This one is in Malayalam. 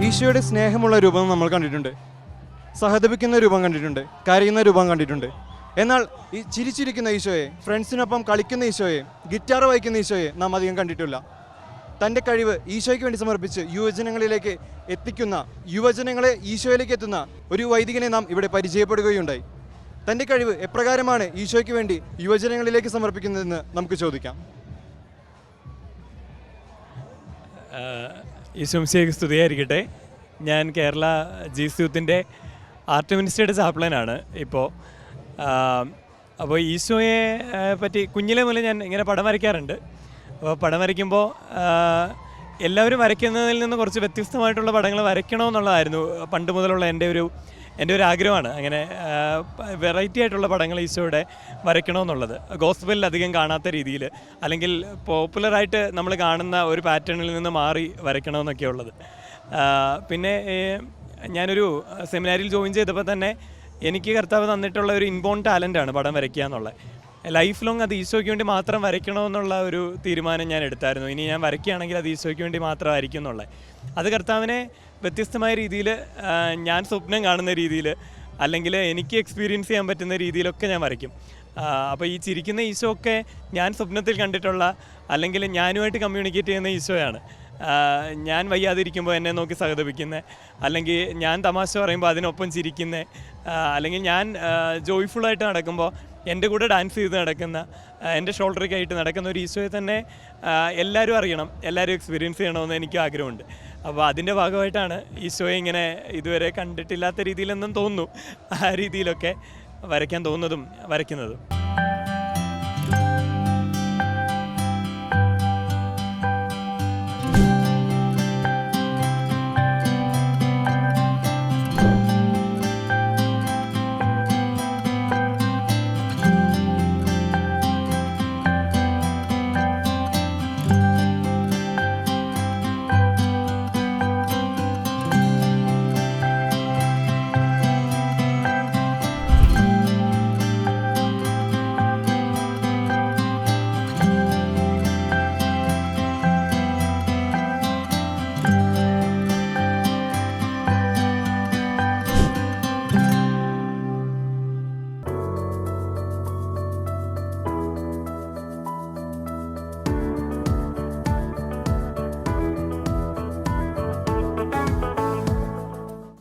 ഈശോയുടെ സ്നേഹമുള്ള രൂപം നമ്മൾ കണ്ടിട്ടുണ്ട്. സഹതപിക്കുന്ന രൂപം കണ്ടിട്ടുണ്ട്. കരയുന്ന രൂപം കണ്ടിട്ടുണ്ട്. എന്നാൽ ഈ ചിരിച്ചിരിക്കുന്ന ഈശോയെ ഫ്രണ്ട്സിനൊപ്പം കളിക്കുന്ന ഈശോയെ ഗിറ്റാർ വായിക്കുന്ന ഈശോയെ നാം അധികം കണ്ടിട്ടില്ല. തന്റെ കഴിവ് ഈശോയ്ക്ക് വേണ്ടി സമർപ്പിച്ച് യുവജനങ്ങളിലേക്ക് എത്തിക്കുന്ന യുവജനങ്ങളെ ഈശോയിലേക്ക് എത്തുന്ന ഒരു വൈദികനെ നാം ഇവിടെ പരിചയപ്പെടുകയുണ്ടായി. തന്റെ കഴിവ് എപ്രകാരമാണ് ഈശോയ്ക്ക് വേണ്ടി യുവജനങ്ങളിലേക്ക് സമർപ്പിക്കുന്നതെന്ന് നമുക്ക് ചോദിക്കാം. ഈശോംശിയേക്ക് സ്തുതിയായിരിക്കട്ടെ. ഞാൻ കേരള ജി സ്യൂത്തിന്റെ ആർട്ട് മിനിസ്റ്ററുടെ ചാപ്ലനാണ് ഇപ്പോൾ അപ്പോൾ ഈശോയെ പറ്റി കുഞ്ഞിലെ മുതൽ ഞാൻ ഇങ്ങനെ പടം വരയ്ക്കാറുണ്ട്. അപ്പോൾ പടം വരയ്ക്കുമ്പോൾ എല്ലാവരും വരയ്ക്കുന്നതിൽ നിന്ന് കുറച്ച് വ്യത്യസ്തമായിട്ടുള്ള പടങ്ങൾ വരയ്ക്കണമെന്നുള്ളതായിരുന്നു പണ്ട് മുതലുള്ള എന്റെ ഒരു എന്റെ ഒരു ആഗ്രഹമാണ് അങ്ങനെ വെറൈറ്റി ആയിട്ടുള്ള പടങ്ങൾ ഈശോയുടെ വരയ്ക്കണമെന്നുള്ളത്. ഗോസ്ബലിൽ അധികം കാണാത്ത രീതിയിൽ അല്ലെങ്കിൽ പോപ്പുലറായിട്ട് നമ്മൾ കാണുന്ന ഒരു പാറ്റേണിൽ നിന്ന് മാറി വരയ്ക്കണമെന്നൊക്കെ ഉള്ളത്. പിന്നെ ഞാനൊരു സെമിനാരിൽ ജോയിൻ ചെയ്തപ്പോൾ തന്നെ എനിക്ക് കർത്താവ് തന്നിട്ടുള്ള ഒരു ഇൻബോൺ ടാലന്റാണ് പടം വരയ്ക്കുക എന്നുള്ളത്. ലൈഫ് ലോങ് അത് ഈശോയ്ക്ക് വേണ്ടി മാത്രം വരയ്ക്കണമെന്നുള്ള ഒരു തീരുമാനം ഞാൻ എടുത്തായിരുന്നു. ഇനി ഞാൻ വരയ്ക്കുകയാണെങ്കിൽ അത് ഈശോയ്ക്ക് വേണ്ടി മാത്രമായിരിക്കും എന്നുള്ളത്. അത് കർത്താവിനെ വ്യത്യസ്തമായ രീതിയിൽ ഞാൻ സ്വപ്നം കാണുന്ന രീതിയിൽ അല്ലെങ്കിൽ എനിക്ക് എക്സ്പീരിയൻസ് ചെയ്യാൻ പറ്റുന്ന രീതിയിലൊക്കെ ഞാൻ വരയ്ക്കും. അപ്പോൾ ഈ ചിരിക്കുന്ന ഈശോ ഒക്കെ ഞാൻ സ്വപ്നത്തിൽ കണ്ടിട്ടുള്ള അല്ലെങ്കിൽ ഞാനുമായിട്ട് കമ്മ്യൂണിക്കേറ്റ് ചെയ്യുന്ന ഈശോയാണ്. ഞാൻ വയ്യാതിരിക്കുമ്പോൾ എന്നെ നോക്കി സഹതപിക്കുന്നത് അല്ലെങ്കിൽ ഞാൻ തമാശ പറയുമ്പോൾ അതിനൊപ്പം ചിരിക്കുന്നത് അല്ലെങ്കിൽ ഞാൻ ജോയ്ഫുള്ളായിട്ട് നടക്കുമ്പോൾ എന്റെ കൂടെ ഡാൻസ് ചെയ്ത് നടക്കുന്ന എന്റെ ഷോൾഡറൊക്കെ ആയിട്ട് നടക്കുന്ന ഒരു ഈശോയെ തന്നെ എല്ലാവരും അറിയണം എല്ലാവരും എക്സ്പീരിയൻസ് ചെയ്യണമെന്ന് എനിക്ക് ആഗ്രഹമുണ്ട്. അപ്പോൾ അതിന്റെ ഭാഗമായിട്ടാണ് ഈശോയെ ഇങ്ങനെ ഇതുവരെ കണ്ടിട്ടില്ലാത്ത രീതിയിലെന്നും തോന്നുന്നു ആ രീതിയിലൊക്കെ വരയ്ക്കാൻ തോന്നുന്നതും വരയ്ക്കുന്നതും.